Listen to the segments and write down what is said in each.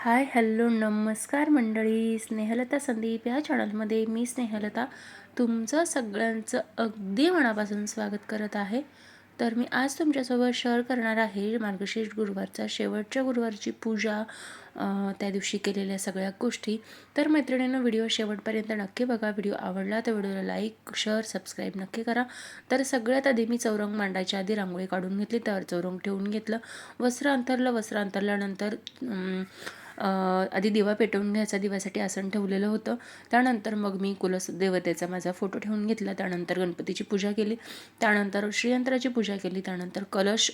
Hi hello नमस्कार मंडळी. स्नेहलता संदीप या चॅनलमध्ये मी स्नेहलता तुमचं सगळ्यांचं अगदी मनापासून स्वागत करत आहे. तर मी आज तुमच्यासोबत शेअर करणार आहे मार्गशीर्ष गुरुवारचा शेवटच्या गुरुवारची पूजा त्या दिवशी केलेल्या सगळ्या गोष्टी. तर मैत्रिणींनो व्हिडिओ शेवटपर्यंत नक्की बघा. व्हिडिओ आवडला तर व्हिडिओला लाईक शेअर सबस्क्राईब नक्की करा. तर सगळ्यात आधी मी चौरंग मांडायच्या आधी रांगोळी काढून घेतली तर चौरंग ठेवून घेतलं. वस्त्र अंतरलं वस्त्र अंतरल्यानंतर आधी दिवा पेटवून घ्यायचा दिव्यासाठी आसन ठेवलेलं होतं. त्यानंतर मग मी कुलस देवतेचा माझा फोटो ठेवून घेतला. त्यानंतर गणपतीची पूजा केली. त्यानंतर श्रीयंत्राची पूजा केली. त्यानंतर कलश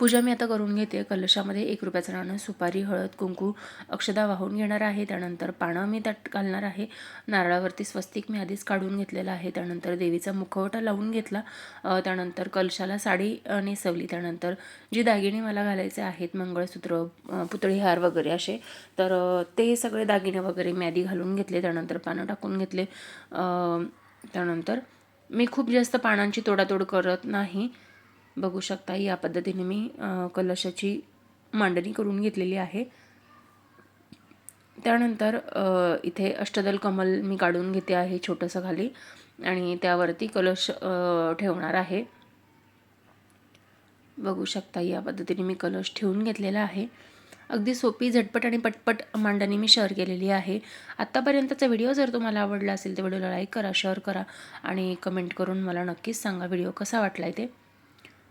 पूजा मी आता करून घेते. कलशामध्ये एक रुपयाचं नाणं सुपारी हळद कुंकू अक्षदा वाहून घेणार आहे. त्यानंतर पानं मी त्यात घालणार आहे. नारळावरती स्वस्तिक मी आधीच काढून घेतलेला आहे. त्यानंतर देवीचा मुखवटा लावून घेतला. त्यानंतर कलशाला साडी नेसवली. त्यानंतर जी दागिने मला घालायचे आहेत मंगळसूत्र पुतळी हार वगैरे असे तर ते सगळे दागिने वगैरे मी आधी घालून घेतले. त्यानंतर पानं टाकून घेतले. त्यानंतर मी खूप जास्त पानांची तोडातोड करत नाही. बघू शकता या पद्धतीने मी कलशाची मांडणी करून घेतलेली आहे. त्यानंतर इथे अष्टदल कमल मी काढून घेते आहे छोटंसं खाली आणि त्यावरती कलश ठेवणार आहे. बघू शकता या पद्धतीने मी कलश ठेवून घेतलेला आहे. अगदी सोपी झटपट आणि पटपट मांडणी मी शेअर केलेली आहे. आत्तापर्यंतचा व्हिडिओ जर तुम्हाला आवडला असेल तर व्हिडिओला लाईक करा शेअर करा आणि कमेंट करून मला नक्कीच सांगा व्हिडिओ कसा वाटला आहे ते.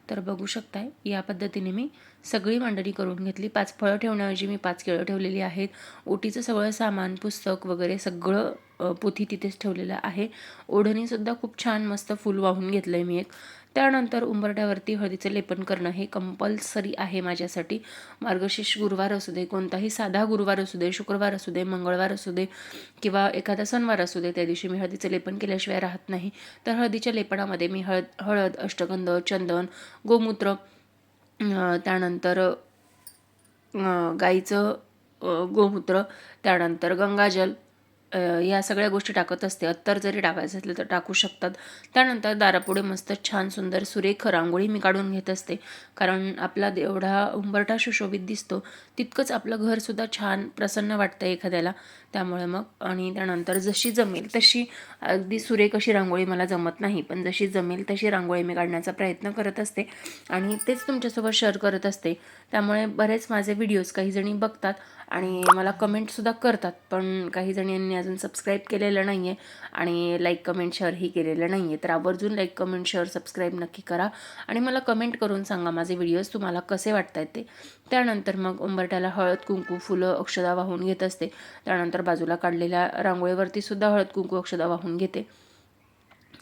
तर बघू शकताय या पद्धतीने मी सगळी मांडणी करून घेतली. पाच फळं ठेवण्याऐवजी मी पाच केळं ठेवलेली आहेत. ओटीचं सगळं सामान पुस्तक वगैरे सगळं पोथी तिथेच ठेवलेलं आहे. ओढणीसुद्धा खूप छान मस्त फुल वाहून घेतलं आहे मी एक. त्यानंतर उंबरठ्यावरती हळदीचं लेपन करणं हे कंपल्सरी आहे माझ्यासाठी. मार्गशीर्ष गुरुवार असू दे कोणताही साधा गुरुवार असू दे शुक्रवार असू दे मंगळवार असू दे किंवा एखादा सणवार असू दे त्या दिवशी मी हळदीचं लेपन केल्याशिवाय राहत नाही. तर हळदीच्या लेपनामध्ये मी हळद हळद अष्टगंध चंदन गोमूत्र त्यानंतर गाईचं गोमूत्र त्यानंतर गंगाजल या सगळ्या गोष्टी टाकत असते. अत्तर जरी टाकायचं असलं तर टाकू शकतात. त्यानंतर दारापुढे मस्त छान सुंदर सुरेख रांगोळी मी काढून घेत असते. कारण आपला एवढा उंबरठा सुशोभित दिसतो तितकंच आपलं घरसुद्धा छान प्रसन्न वाटतं एखाद्याला. त्यामुळे मग आणि त्यानंतर जशी जमेल तशी अगदी सुरेख अशी रांगोळी मला जमत नाही. पण जशी जमेल तशी रांगोळी मी काढण्याचा प्रयत्न करत असते आणि तेच तुमच्यासोबत शेअर करत असते. त्यामुळे बरेच माझे व्हिडिओज काही जणी बघतात. आणि मला कमेंटसुद्धा करतात पण काही जणींनी अजून सबस्क्राईब केलेलं नाही आहे आणि लाईक कमेंट शेअरही केलेलं नाही आहे तर आवर्जून लाईक कमेंट शेअर सबस्क्राईब नक्की करा आणि मला कमेंट करून सांगा माझे व्हिडिओज तुम्हाला कसे वाटत आहेत ते. त्यानंतर मग उंबरट्याला हळद कुंकू फुलं अक्षदा वाहून घेत असते. त्यानंतर बाजूला काढलेल्या रांगोळीवरती सुद्धा हळद कुंकू अक्षदा वाहून घेते.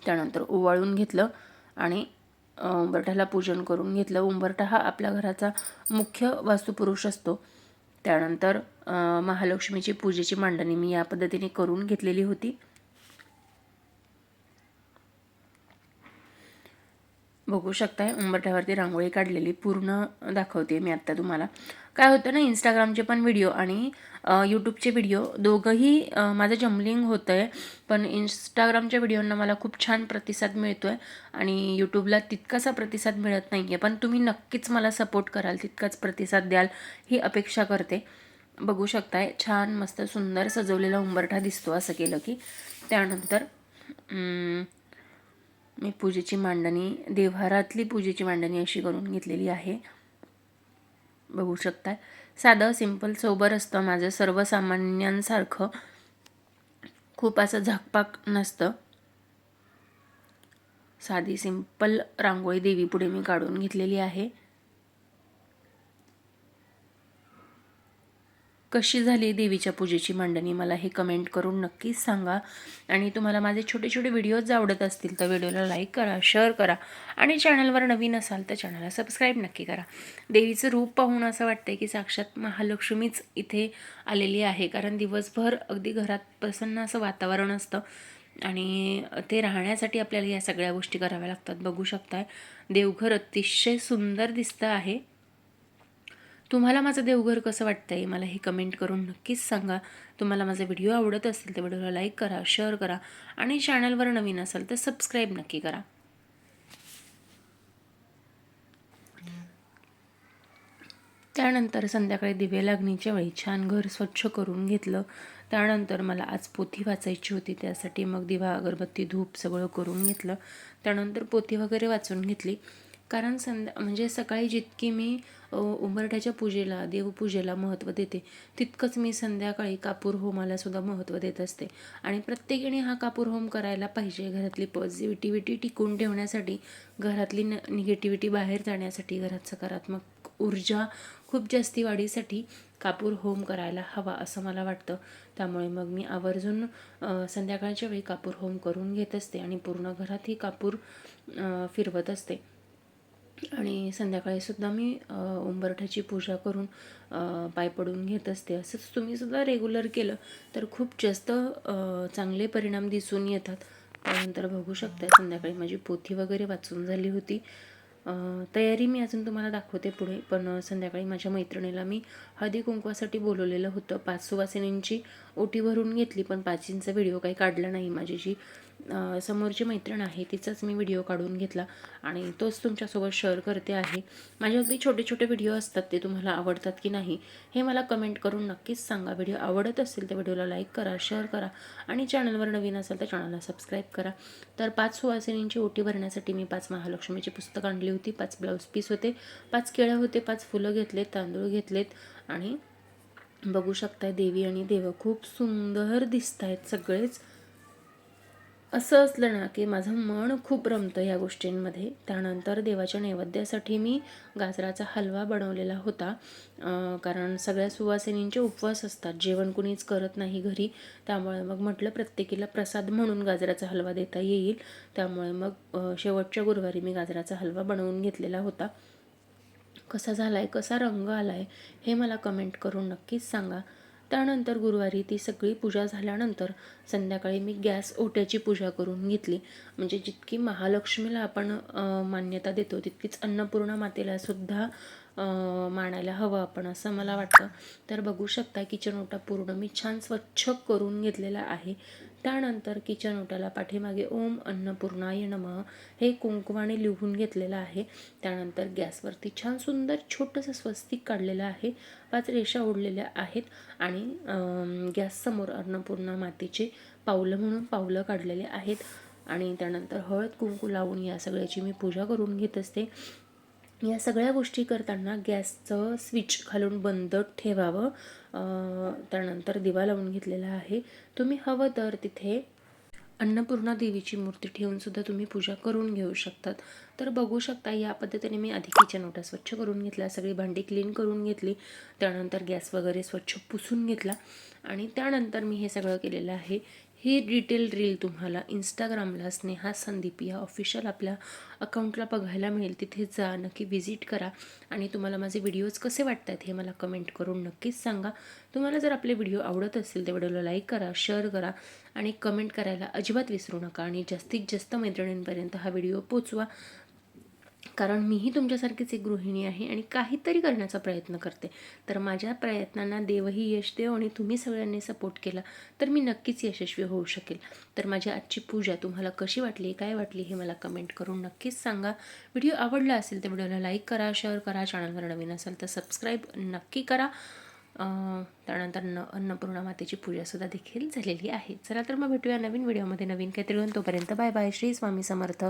त्यानंतर ओवाळून घेतलं आणि उंबरठ्याला पूजन करून घेतलं. उंबरठा हा आपल्या घराचा मुख्य वास्तुपुरुष असतो. त्यानंतर महालक्ष्मीची पूजेची मांडणी मी या पद्धतीने करून घेतलेली होती. बघू शकताय. उंबरठ्यावरती रांगोळी काढलेली पूर्ण दाखवते मी आत्ता तुम्हाला. काय होतं ना इंस्टाग्रामचे पण व्हिडिओ आणि यूट्यूबचे व्हिडिओ दोघंही माझं जम्बलिंग होतं आहे पण इंस्टाग्रामच्या व्हिडिओंना मला खूप छान प्रतिसाद मिळतो आहे आणि यूट्यूबला तितकासा प्रतिसाद मिळत नाही आहे पण तुम्ही नक्कीच मला सपोर्ट कराल तितकाच प्रतिसाद द्याल ही अपेक्षा करते. बघू शकताय छान मस्त सुंदर सजवलेला उंबरठा दिसतो असं केलं की. त्यानंतर मी पूजेची मांडणी देव्हारातली पूजेची मांडणी अशी करून घेतलेली आहे. बघू शकताय. साधं सिंपल सोबर असतं माझं. सर्वसामान्यांसारखं खूप असं झाकपाक नसतं. साधी सिंपल रांगोळी देवीपुढे मी काढून घेतलेली आहे. कशी झाली देवीच्या पूजेची मांडणी मला हे कमेंट करून नक्कीच सांगा. आणि तुम्हाला माझे छोटे छोटे व्हिडिओज आवडत असतील तर व्हिडिओला लाईक करा शेअर करा. आणि चॅनलवर नवीन असाल तर चॅनलला सबस्क्राईब नक्की करा. देवीचं रूप पाहून असं वाटतं की साक्षात महालक्ष्मीच इथे आलेली आहे. कारण दिवसभर अगदी घरात प्रसन्न असं वातावरण असतं. आणि ते राहण्यासाठी आपल्याला या सगळ्या गोष्टी कराव्या लागतात. बघू शकताय. देवघर अतिशय सुंदर दिसतं आहे. तुम्हाला माझं देवघर कसं वाटतं आहे मला हे कमेंट करून नक्कीच सांगा. तुम्हाला माझा व्हिडिओ आवडत असेल तर व्हिडिओला लाईक करा शेअर करा आणि चॅनलवर नवीन असाल तर सबस्क्राईब नक्की करा. त्यानंतर संध्याकाळी दिवे लागणीच्या वेळी छान घर स्वच्छ करून घेतलं. त्यानंतर मला आज पोथी वाचायची होती त्यासाठी मग दिवा अगरबत्ती धूप सगळं करून घेतलं. त्यानंतर पोथी वगैरे वाचून घेतली. कारण संध्या म्हणजे सकाळी जितकी मी उंबरठ्याच्या पूजेला देवपूजेला महत्त्व देते तितकंच मी संध्याकाळी कापूर होमाला सुद्धा महत्त्व देत असते. आणि प्रत्येकीने हा कापूर होम करायला पाहिजे. घरातली पॉझिटिव्हिटी टिकून ठेवण्यासाठी घरातली न निगेटिव्हिटी बाहेर जाण्यासाठी घरात सकारात्मक ऊर्जा खूप जास्ती वाढीसाठी कापूर होम करायला हवा असं मला वाटतं. त्यामुळे मग मी आवर्जून संध्याकाळच्या वेळी कापूर होम करून घेत असते आणि पूर्ण घरातही कापूर फिरवत असते. आणि संध्याकाळी सुद्धा मी उंबरठ्याची पूजा करून पाय पडून घेत असते. असंच तुम्ही सुद्धा रेग्युलर केलं तर खूप जास्त चांगले परिणाम दिसून येतात. त्यानंतर बघू शकता संध्याकाळी माझी पोथी वगैरे वाचून झाली होती. तयारी मी अजून तुम्हाला दाखवते पुढे पण संध्याकाळी माझ्या मैत्रिणीला मी हळदी कुंकवासाठी बोलवलेलं होतं. पाच सुवासिनींची ओटी भरून घेतली पण पाचींचा व्हिडिओ काही काढला नाही. माझी जी समोरची मैत्रीण आहे तिचाच मी व्हिडिओ काढून घेतला आणि तोच तुमच्यासोबत शेअर करते आहे. माझे अगदी छोटे छोटे व्हिडिओ असतात ते तुम्हाला आवडतात की नाही हे मला कमेंट करून नक्कीच सांगा. व्हिडिओ आवडत असेल तर व्हिडिओला लाईक करा शेअर करा आणि चॅनलवर नवीन असेल तर चॅनलला सबस्क्राईब करा. तर पाच सुवासिनींची ओटी भरण्यासाठी मी पाच महालक्ष्मीची पुस्तकं आणली होती पाच ब्लाऊज पीस होते पाच केळं होते पाच फुलं घेतलेत तांदूळ घेतलेत आणि बघू शकताय देवी आणि देव खूप सुंदर दिसत आहेत सगळेच. असं असलं ना की माझं मन खूप रमतं ह्या गोष्टींमध्ये. त्यानंतर देवाच्या नैवेद्यासाठी मी गाजराचा हलवा बनवलेला होता. कारण सगळ्या सुवासिनींचे उपवास असतात. जेवण कुणीच करत नाही घरी. त्यामुळे मग म्हटलं प्रत्येकीला प्रसाद म्हणून गाजराचा हलवा देता येईल. त्यामुळे मग शेवटच्या गुरुवारी मी गाजराचा हलवा बनवून घेतलेला होता. कसा झाला आहे कसा रंग आला आहे हे मला कमेंट करून नक्कीच सांगा. त्यानंतर गुरुवारी ती सगळी पूजा झाल्यानंतर संध्याकाळी मी गॅस ओट्याची पूजा करून घेतली. म्हणजे जितकी महालक्ष्मीला आपण मान्यता देतो तितकीच अन्नपूर्णा मातेला सुद्धा मांडायला मानायला हवं आपण असं मला वाटतं. तर बघू शकता किचन ओटा पूर्ण मी छान स्वच्छ करून घेतलेला आहे. त्यानंतर किचन ओट्याला पाठीमागे ओम अन्नपूर्णाय नमः हे कुंकवाने लिहून घेतलेलं आहे. त्यानंतर गॅसवरती छान सुंदर छोटंसं स्वस्तिक काढलेलं आहे. पाच रेषा ओढलेल्या आहेत आणि गॅससमोर अन्नपूर्णा मातेचे पावलं म्हणून पावलं काढलेले आहेत. आणि त्यानंतर हळद कुंकू लावून या सगळ्याची मी पूजा करून घेत असते. या सगळ्या गोष्टी करताना गॅसचं स्विच घालून बंद ठेवावं. त्यानंतर दिवा लावून घेतलेला आहे. तुम्ही हवं तर तिथे अन्नपूर्णा देवीची मूर्ती ठेवून सुद्धा तुम्ही पूजा करून घेऊ शकतात. तर बघू शकता या पद्धतीने मी आधी किचन ओटा स्वच्छ करून घेतला सगळी भांडी क्लीन करून घेतली त्यानंतर गॅस वगैरे स्वच्छ पुसून घेतला आणि त्यानंतर मी हे सगळं केलेलं आहे. ही डिटेल रील तुम्हाला इंस्टाग्रामला स्नेहा संदीप या ऑफिशियल आपल्या अकाउंटला बघायला मिळेल. तिथे जा नक्की व्हिजिट करा. आणि तुम्हाला माझे व्हिडिओज कसे वाटत आहेत हे मला कमेंट करून नक्कीच सांगा. तुम्हाला जर आपले व्हिडिओ आवडत असतील तर व्हिडिओला लाईक करा शेअर करा आणि कमेंट करायला अजिबात विसरू नका. आणि जास्तीत जास्त मैत्रिणींपर्यंत हा व्हिडिओ पोचवा. कारण मीही तुमच्यासारखीच एक गृहिणी आहे आणि काहीतरी करण्याचा प्रयत्न करते. तर माझ्या प्रयत्नांना देवही यश देव आणि तुम्ही सगळ्यांनी सपोर्ट केला तर मी नक्कीच यशस्वी होऊ शकेल. तर माझी आजची पूजा तुम्हाला कशी वाटली काय वाटली हे मला कमेंट करून नक्कीच सांगा. व्हिडिओ आवडला असेल तर व्हिडिओला लाईक करा शेअर करा चॅनलवर नवीन असेल तर सबस्क्राईब नक्की करा. त्यानंतर न अन्नपूर्णा मातेची पूजासुद्धा देखील झालेली आहे. चला तर मग भेटूया नवीन व्हिडिओमध्ये. नवीन काहीतरी तोपर्यंत बाय बाय श्री स्वामी समर्थ.